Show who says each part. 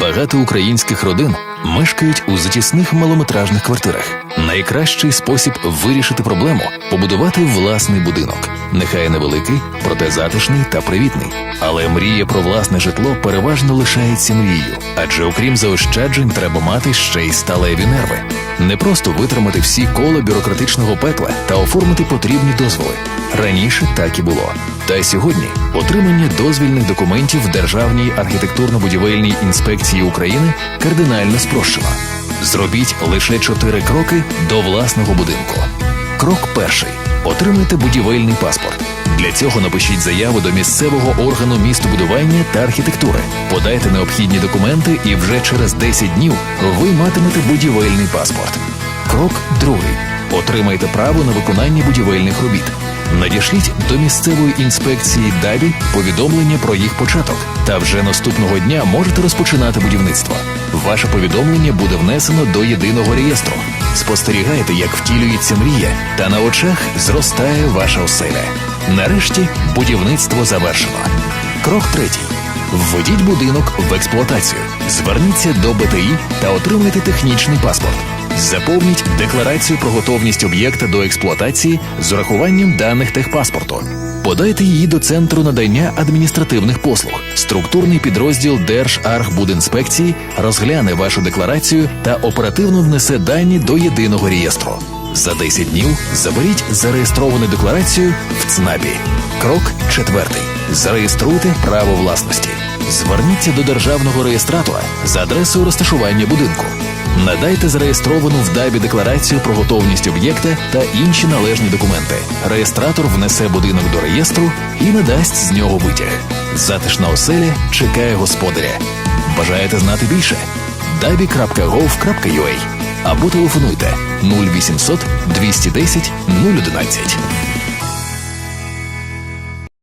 Speaker 1: Багато українських родин мешкають у затісних малометражних квартирах. Найкращий спосіб вирішити проблему побудувати власний будинок. Нехай невеликий, проте затишний та привітний. Але мрія про власне житло переважно лишається мрією, адже окрім заощаджень, треба мати ще й сталеві нерви. Не просто витримати всі кола бюрократичного пекла та оформити потрібні дозволи. Раніше так і було. Та й сьогодні отримання дозвільних документів Державній архітектурно-будівельній інспекції України кардинально спрощено. Зробіть лише чотири кроки до власного будинку. Крок перший: отримайте будівельний паспорт. Для цього напишіть заяву до місцевого органу містобудування та архітектури. Подайте необхідні документи, і вже через 10 днів ви матимете будівельний паспорт. Крок другий: отримайте право на виконання будівельних робіт. Надішліть до місцевої інспекції ДАБІ повідомлення про їх початок, та вже наступного дня можете розпочинати будівництво. Ваше повідомлення буде внесено до єдиного реєстру. Спостерігайте, як втілюється мрія, та на очах зростає ваша оселя. Нарешті будівництво завершено. Крок третій. Введіть будинок в експлуатацію. Зверніться до БТІ та отримайте технічний паспорт. Заповніть декларацію про готовність об'єкта до експлуатації з урахуванням даних техпаспорту. Подайте її до центру надання адміністративних послуг. Структурний підрозділ Держархбудінспекції розгляне вашу декларацію та оперативно внесе дані до єдиного реєстру. За 10 днів заберіть зареєстровану декларацію в ЦНАПі. Крок четвертий. Зареєструйте право власності. Зверніться до державного реєстратора за адресою розташування будинку. Надайте зареєстровану в ДАБі декларацію про готовність об'єкта та інші належні документи. Реєстратор внесе будинок до реєстру і надасть з нього витяг. Затишна оселя чекає господаря. Бажаєте знати більше? dabi.gov.ua або телефонуйте 0800 210 011.